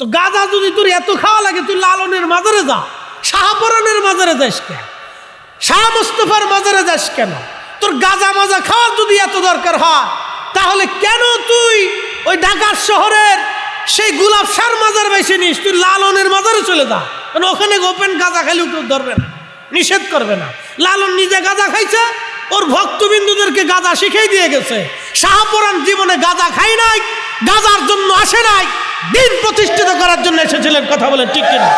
তো গাঁজা যদি তোর এত খাওয়া লাগে, তুই লালনের মাজারে যা, শাহপরানের মাজারে যাস কেন? শাহ মুস্তফার মাজারে যাস কেন? তোর গাঁজা মাজা খাওয়ার যদি এত দরকার হয়, তাহলে কেন তুই ওই ঢাকার শহরের সেই গুলাব সার মাজার বেছে নিস? তুই লালনের মাজারে চলে যা। কারণ ওখানে ওপেন গাঁজা খাইলেও কেউ ধরবে না, নিষেধ করবে না। লালন নিজে গাঁজা খাইছে, ওর ভক্তবিন্দুদেরকে গাঁজা শিখাই দিয়ে গেছে। শাহপরান জীবনে গাঁজা খাই নাই, গাঁজার জন্য আসে নাই। দিন প্রতিষ্ঠিত করার জন্য এসেছিলেন, কথা বলে ঠিক কিনা?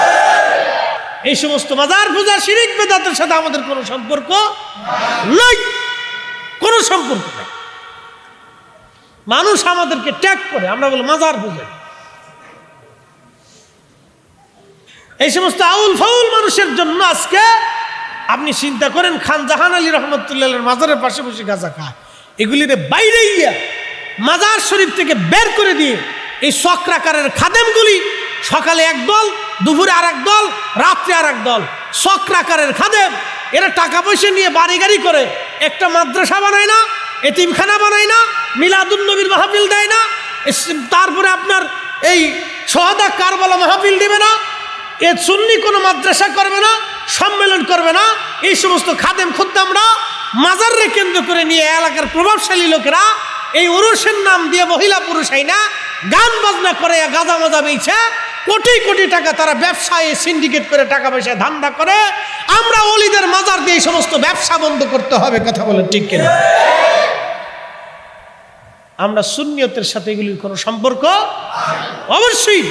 এই সমস্ত মাজার পূজা শিরিক বেদাতের সাথে আমাদের কোনো সম্পর্ক নাই। কোনো সম্পর্ক নাই। মানুষ আমাদেরকে ট্যাগ করে, আমরা বলি মাজার পূজা এই সমস্ত আউল ফাউল মানুষের জন্য আজকে আপনি চিন্তা করেন, খান জাহান আলী রহমতুল্লাহ মাজারের পাশে বসে গাঁজা খায়। এগুলির বাইরে গিয়া মাজার শরীফ থেকে বের করে দিয়ে এই চক্রাকারের খাদেমগুলি সকালে এক দল, দুপুরে আর দল, রাত্রে আর দল। চক্রাকারের খাদেম, এরা টাকা পয়সা নিয়ে বাড়ি গাড়ি করে, একটা মাদ্রাসা বানায় না, এতিমখানা বানায় না মিলাদুল নবীর মাহফিল দেয় না তারপরে আপনার এই সহদা কারবালা মাহফিল দেবে না, এ সুন্নি কোনো মাদ্রাসা করবে না, সম্মেলন করবে না, এই সমস্ত খাদেম খুদ্দামরা মাজাররে কেন্দ্র করে নিয়ে এলাকার প্রভাবশালী লোকেরা এই উরুষের নাম দিয়ে মহিলা পুরুষ না গান বাজনা করে, গাঁজা মাজা বেইছে, কোটি কোটি টাকা তারা ব্যবসায় সিন্ডিকেট করে টাকা পয়সা ধান্দা করে। আমরা অলিদের মাজার দিয়ে সমস্ত ব্যবসা বন্ধ করতে হবে, কথা বলেন ঠিক কিনা? আমরা সুন্নিয়তের সাথে এগুলির কোনো সম্পর্ক অবশ্যই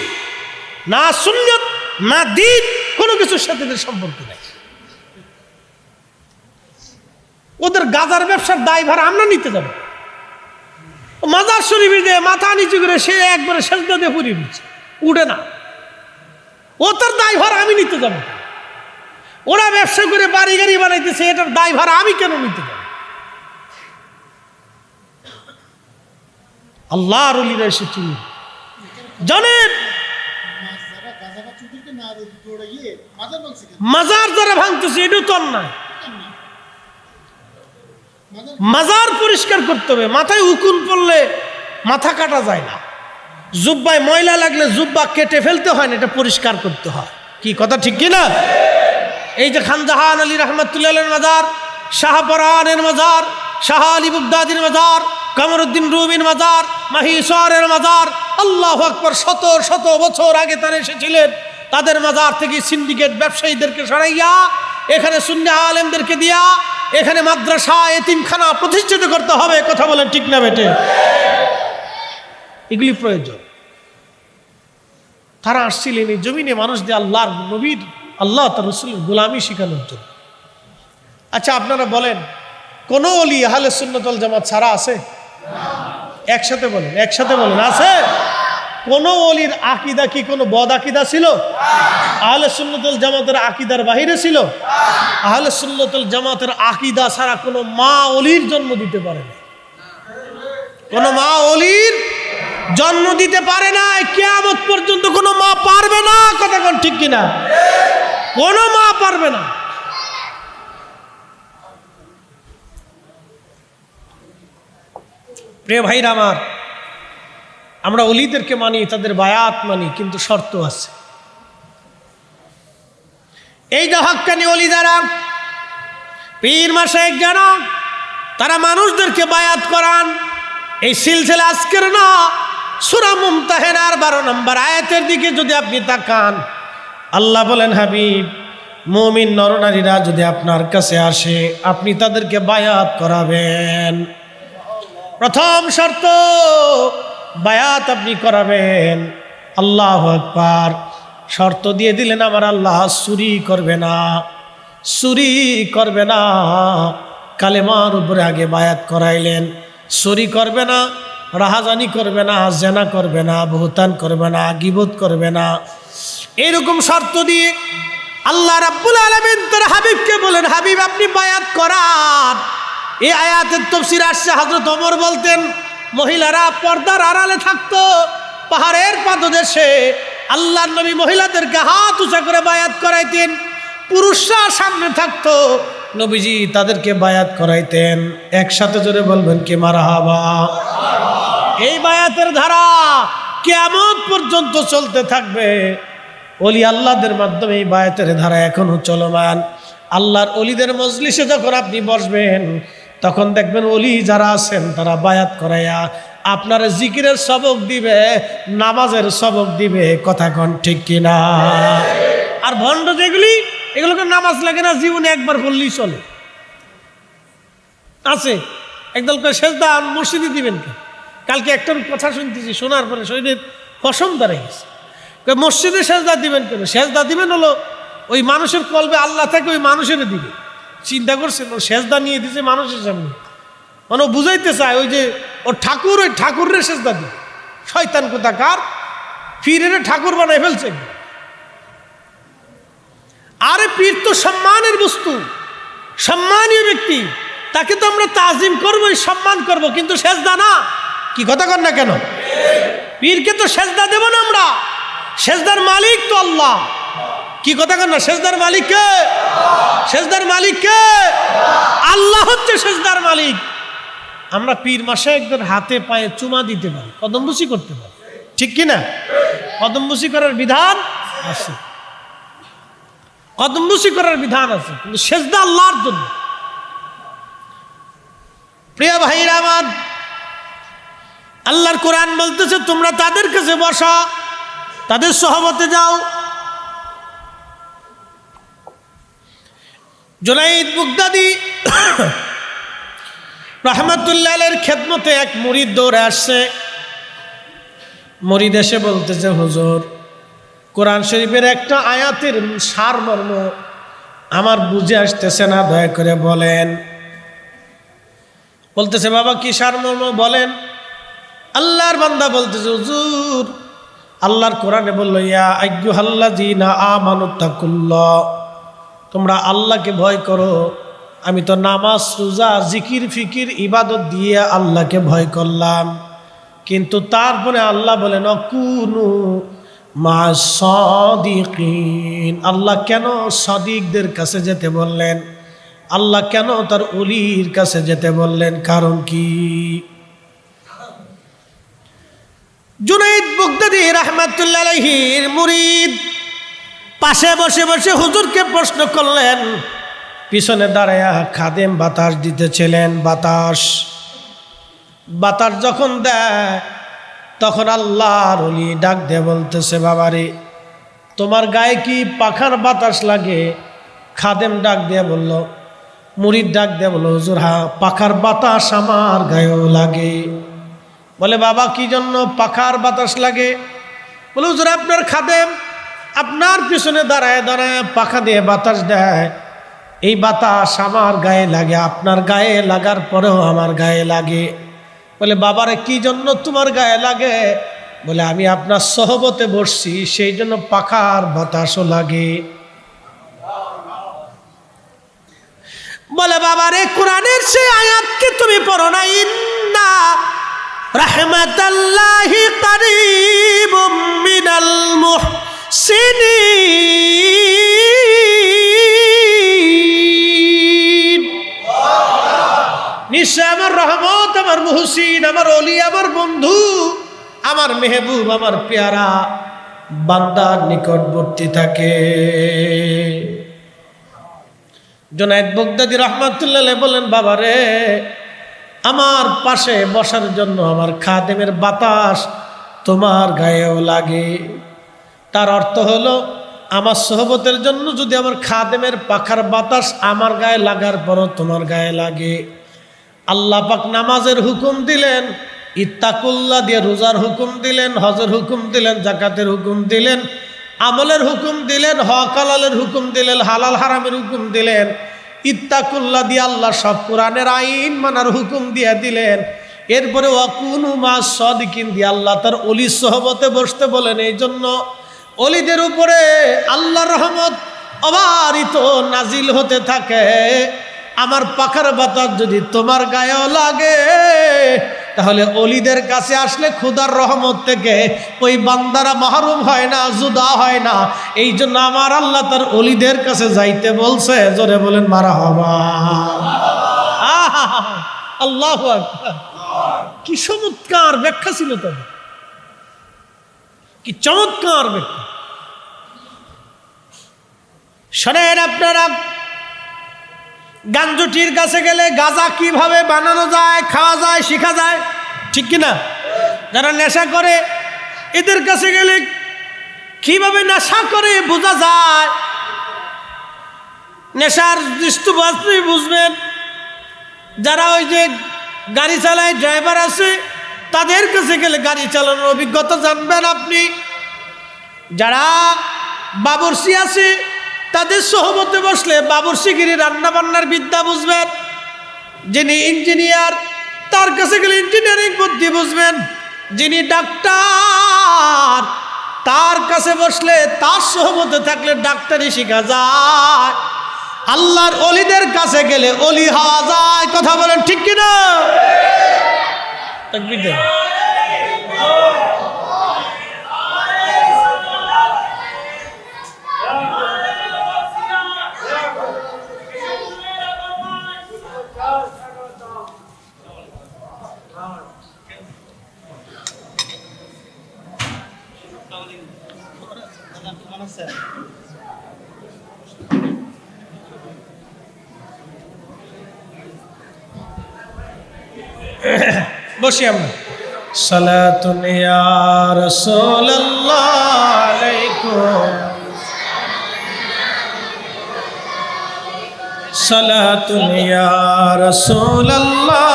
না, সুন্নিয়ত না দিন, কোনো কিছুর সাথে এদের সম্পর্ক নেই। ওদের গাজার ব্যবসার দায়ভার আমরা নিতে যাব। মাজার শরীফে দিয়ে মাথা নিচু করে সে একবারে সেজদা দিয়ে পুরিয়ে দিচ্ছে উঠে না। ও তার দায়ভার আমি নিতে যাব। ওরা ব্যবসা করে বাড়ি গাড়ি বানাইতেছে, এটার দায়ভার আমি কেন নিতে যাব? আল্লাহ রলিরা এসে চিনি। জানেন? মাজার যারা ভাঙতেছে, এটাও তো অন্যায়। মাজার পরিষ্কার করতে হবে, মাথায় উকুন পড়লে মাথা কাটা যায় না। জুব্বায় ময়লা লাগলে জুব্বা কেটে ফেলতে হয় না, এটা পরিষ্কার করতে হয়। কি কথা ঠিক কি না এই যে খানজাহান আলী রহমতুল্লাহ মাজার শাহপরানের মাজার, শাহ আলী বুগদাদির মাজার কামরুদ্দিন রুবিন মাজার মাহিসরের মাজার, আল্লাহ আকবর শত শত বছর আগে তারা এসেছিলেন। তাদের মাজার থেকে সিন্ডিকেট ব্যবসায়ীদেরকে সরাইয়া, এখানে শূন্য আলেমদেরকে দিয়া এখানে মাদ্রাসা, এতিমখানা প্রতিষ্ঠিত করতে হবে, কথা বলেন ঠিক না বেটে এগুলি প্রয়োজন। তারা আসছিলেন এই জমিনে মানুষ দিয়ে আল্লাহর নবীর, আল্লাহ তার রসুলের গোলামি শেখানোর জন্য। আচ্ছা আপনারা বলেন, কোন অলি আহলে সুন্নতল জামাত ছাড়া আছে? একসাথে বলেন একসাথে বলেন, আছে? কোন অলির আকিদা কি কোনো বদ আকিদা ছিল? আহলে সুন্নতুল জামাতের আকিদার বাহিরে ছিল? আহলে সুন্নতল জামাতের আকিদা ছাড়া কোনো মা অলির জন্ম দিতে পারে না। কোনো মা অলির জন্ম দিতে পারে না, কেয়ামত পর্যন্ত কোনো মা পারবে না, কথা কোন ঠিক কিনা? কোনো মা পারবে না। প্রিয় ভাইরা আমার আমরা অলিদেরকে মানি, তাদের বায়াত মানি, কিন্তু শর্ত আছে। এই যে অলি যারা পীর মাসে যেন তারা মানুষদেরকে বায়াত করান, এই সিলসিলা আজকের না, সুরা মুমতাহেনার বারো নম্বর আয়াতের দিকে যদি আপনি তাকান, আল্লাহ বলেন, হাবিব, মমিন নরনারীরা যদি আপনার কাছে আসে, আপনি তাদেরকে বায়াত করাবেন। প্রথম শর্ত বায়াত আপনি করাবেন। আল্লাহ আকবার। শর্ত দিয়ে দিলেন আমার আল্লাহ, চুরি করবে না। চুরি করবে না। কালেমার উপরে আগে বায়াত করাইলেন। চুরি করবে না, রাহাজানি করবে না, জেনা করবে না, বহুতান করবে না, গিবত করবে না। এরকম শর্ত দিয়ে আল্লাহ রাব্বুল আলমিন তোর হাবিবকে বলেন, হাবিব, আপনি বায়াত করান। এই আয়াতের তফসির আসছে হজরত ওমর বলতেন মহিলারা পর্দার আড়ালে থাকতো, পাহাড়ের পাদদেশে। আল্লাহ নবী মহিলাদেরকে হাত উঁচা করে বায়াত করাইতেন, পুরুষরা সামনে থাকতো, নবীজি তাদেরকে বায়াত করাইতেন। একসাথে জোরে বলবেন, কে মারা হাবা এই বায়াতের ধারা কেমন পর্যন্ত চলতে থাকবে। অলি আল্লাহদের মাধ্যমে এই বায়াতের ধারা এখনও চলমান। আল্লাহর অলিদের মজলিসে যখন আপনি বসবেন তখন দেখবেন অলি যারা আছেন, তারা বায়াত করাইয়া আপনার জিকিরের সবক দিবে, নামাজের সবক দিবে, কথা কন ঠিক কিনা? আর ভণ্ড যেগুলি, এগুলোকে নামাজ লাগে না, জীবনে একবার বললেই চলে। আছে। একদল করে সেজদা মসজিদে দিবেন কে? কালকে একটার কথা শুনতেছি, শোনার পরে শরীরের পশম দাঁড়িয়ে গেছে। মসজিদে সেজদা দিবেন কেন? সেজদা দিবেন হলো, ওই মানুষের কলবে আল্লাহ থাকে ওই মানুষের দিবে চিন্তা করছেন ও সেজদা নিয়ে দিছে মানুষের সামনে। মানে ও বুঝাইতে চায়, ওই যে, ওর ঠাকুর, ওই ঠাকুরের সেজদা দিবে। শয়তান কোথাকার? ফিরে ঠাকুর বানায় ফেলছে। আরে পীর তো সম্মানের বস্তু, সম্মানীয় ব্যক্তি। তাকে তো আমরা তাজিম করব সম্মান করব, কিন্তু সেজদা না। কি কথা কর না কেন? পীরকে তো সেজদা দেব না আমরা। সেজদার মালিক তো আল্লাহ। কি কথা কেন সেজদার মালিক কে? সেজদার মালিক কে? আল্লাহ হচ্ছে সেজদার মালিক। আমরা পীর মাসে একজন হাতে পায়ে চুমা দিতে পারি, কদমবুসি করতে পারি। ঠিক কি না কদমবুসি করার বিধান আছে। কদমবুসি করার বিধান আছে, কিন্তু সেজদা আল্লাহর জন্য। প্রিয় ভাইরা আমার, আল্লাহর কোরআন বলতেছে, তোমরা তাদের কাছে বসা, তাদের সহবতে যাও। জোনাইদ বুগদাদি রহমতুল্লাহের খেদমতে এক মুরিদ দৌড়ে আসছে। মুরিদ এসে বলতেছে, হুজুর, কোরআন শরীফের একটা আয়াতের সারমর্ম আমার বুঝে আসতেছে না, দয়া করে বলেন। বলতেছে, বাবা, কি সার সারমর্ম বলেন। আল্লাহর বান্দা বলতেছে, হুজুর, আল্লাহর কোরআনে বলল, ইয়া আজ্ঞাল্লা জি না আমানুত্তাকুল্লাহ তোমরা আল্লাহকে ভয় করো। আমি তো নামাজ, রোজা, জিকির, ফিকির, ইবাদত দিয়ে আল্লাহকে ভয় করলাম। কিন্তু তারপরে আল্লাহ বলেন, অকুনু মা সদিকিন। আল্লাহ কেন সদিকদের কাছে যেতে বললেন? আল্লাহ কেন তার অলির কাছে যেতে বললেন? কারণ কি? জুনাইদ বুগদাদি রহমাতুল্লাহ আলাইহির মুরিদ পাশে বসে বসে হুজুরকে প্রশ্ন করলেন, পিছনে দাঁড়ায়া খাদেম বাতাস দিতেছিলেন, বাতাস। বাতাস যখন দেয়, তখন আল্লাহর অলি ডাক দিয়ে বলতেছে, বাবারে, তোমার গায়ে কি পাখার বাতাস লাগে? খাদেম ডাক দিয়ে বলল মুড়ির ডাক দিয়ে বলল, হুজুর, হা, পাখার বাতাস আমার গায়েও লাগে। বলে, বাবা, কি জন্য পাখার বাতাস লাগে? বলে, হুজুর, আপনার খাদেম আপনার পিছনে দাঁড়ায় দাঁড়ায় পাখা দিয়ে বাতাস দেয়। এই বাতাস আমার গায়ে লাগে, আপনার গায়ে লাগার পরেও আমার গায়ে লাগে। বলে, বাবারে, কি জন্য তোমার গায়ে লাগে? বলে, আমি আপনার সহবতে বসছি, সেই জন্য পাখার বাতাসও লাগে। বলে, বাবারে, কোরআনের সেই আয়াতকে তুমি পড়ো না? ইন্না রহমতাল্লাহি করিবুম মিনাল মুহসিনিন নিশ্চয় আমার রহমত, আমার মুহসিন, আমার অলি, আমার বন্ধু, আমার মেহবুব, আমার পেয়ারা বান্দার নিকটবর্তী থাকে। জোনায়দ বগদাদি রহমতুল্লাহ বলেন বাবারে আমার পাশে বসার জন্য আমার খাদেমের বাতাস তোমার গায়েও লাগে। তার অর্থ হলো, আমার সহবতের জন্য যদি আমার খাদেমের পাখার বাতাস আমার গায়ে লাগার পরও তোমার গায়ে লাগে। আল্লাহ পাক নামাজের হুকুম দিলেন ইত্তাকুল্লা দিয়ে রোজার হুকুম দিলেন, হজের হুকুম দিলেন জাকাতের হুকুম দিলেন, আমলের হুকুম দিলেন, হক হালালের হুকুম দিলেন, হালাল হারামের হুকুম দিলেন ইত্তাকুল্লা দিয়ে আল্লাহ সব কোরআনের আইন মানার হুকুম দিয়ে দিলেন। এরপরে ওয়াকুনু মা সদিকিন দিয়ে আল্লাহ তার অলি সহবতে বসতে বলেন, এই জন্য অলিদের উপরে আল্লাহ রহমত অবারিত নাজিল হতে থাকে। আমার পাখার বাতাস যদি তোমার গায়েও লাগে, তাহলে অলিদের কাছে আসলে খুদার রহমত থেকে ওই বান্দারা মাহরুম হয় না, জুদা হয় না। এই জন্য আমার আল্লাহ তার অলিদের কাছে যাইতে বলছে, জোরে বলেন মারা হবা আল্লাহ কি চমৎকার ব্যাখ্যা ছিল তবে। কি চমৎকার ব্যক্তি। শোনেন আপনারা, গাঞ্জুটির কাছে গেলে গাজা কীভাবে বানানো যায়, খাওয়া যায়, শেখা যায়, ঠিক কি না যারা নেশা করে, এদের কাছে গেলে কীভাবে নেশা করে বোঝা যায়? নেশার দৃষ্টি আপনি বুঝবেন। যারা ওই যে গাড়ি চালায়, ড্রাইভার আছে তাদের কাছে গেলে গাড়ি চালানোর অভিজ্ঞতা জানবেন আপনি। যারা বাবরসি আছে, তাদের সহমতে বসলে বাবরসিগিরি রান্না বান্নার বিদ্যা বুঝবেন। যিনি ইঞ্জিনিয়ার, তার কাছে গেলে ইঞ্জিনিয়ারিং বুদ্ধি বুঝবেন। যিনি ডাক্তার, তার কাছে বসলে তার সহমতে থাকলে ডাক্তারি শেখা যায়। আল্লাহর অলিদের কাছে গেলে অলি হওয়া যায়। কথা বলেন ঠিক কিনা? তাকবীর দেন। বসি আমরা। সালাতুন ইয়া রাসূলুল্লাহ আলাইকুম। সালাতুন ইয়া রাসূলুল্লাহ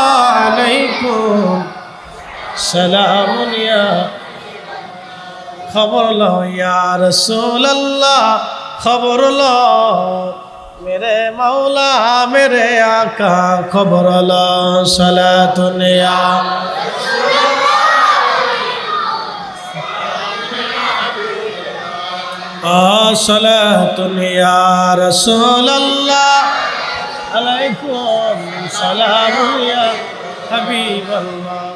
আলাইকুম। সালামুন খবর লও ইয়া রাসূলুল্লাহ, খবর লও। মেরে মাওলা মেরে আকা খবর সলাতুনিয়া সলাতুনিয়া রসুল্লাহ আলাইকুম সালাম হাবিবাল্লাহ।